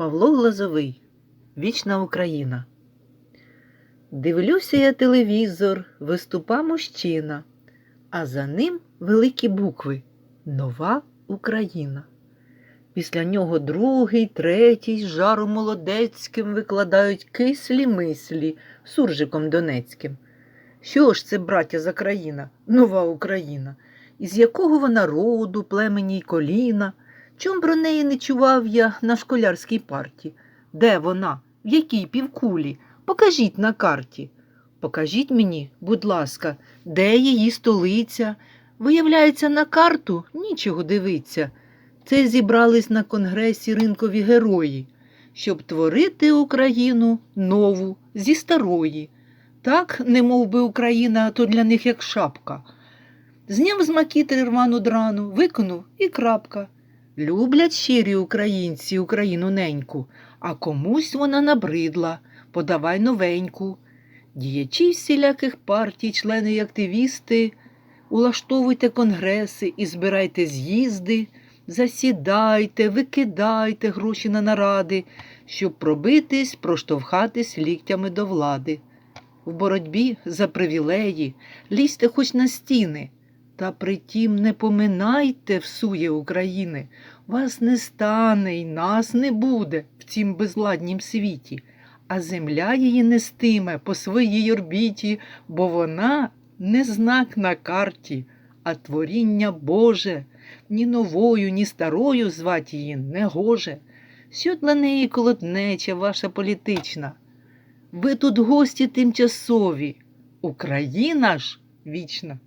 Павло Глазовий Вічна Україна. Дивлюся я телевізор, виступа мужчина, а за ним великі букви Нова Україна. Після нього другий, третій з жаром молодецьким викладають кислі мислі суржиком донецьким. Що ж це, браття, за країна, нова Україна? Із якого вона роду, племені й коліна? Чом про неї не чував я на школярській парті? Де вона? В якій півкулі? Покажіть на карті. Покажіть мені, будь ласка, де її столиця? Виявляється, на карту нічого дивиться. Це зібрались на конгресі ринкові герої, щоб творити Україну нову зі старої. Так, не мов би Україна, то для них як шапка. Зняв з макітри рвану драну, виконув і крапка. Люблять щирі українці Україну неньку, а комусь вона набридла, подавай новеньку. Діячі всіляких партій, члени й активісти, улаштовуйте конгреси і збирайте з'їзди, засідайте, викидайте гроші на наради, щоб пробитись, проштовхатись ліктями до влади. В боротьбі за привілеї лізьте хоч на стіни, та притім не поминайте всує України. Вас не стане й нас не буде в цім безладнім світі, а земля її нестиме по своїй орбіті, бо вона не знак на карті, а творіння Боже, ні новою, ні старою звать її не гоже. Що для неї колотнеча ваша політична? Ви тут гості тимчасові, Україна ж вічна.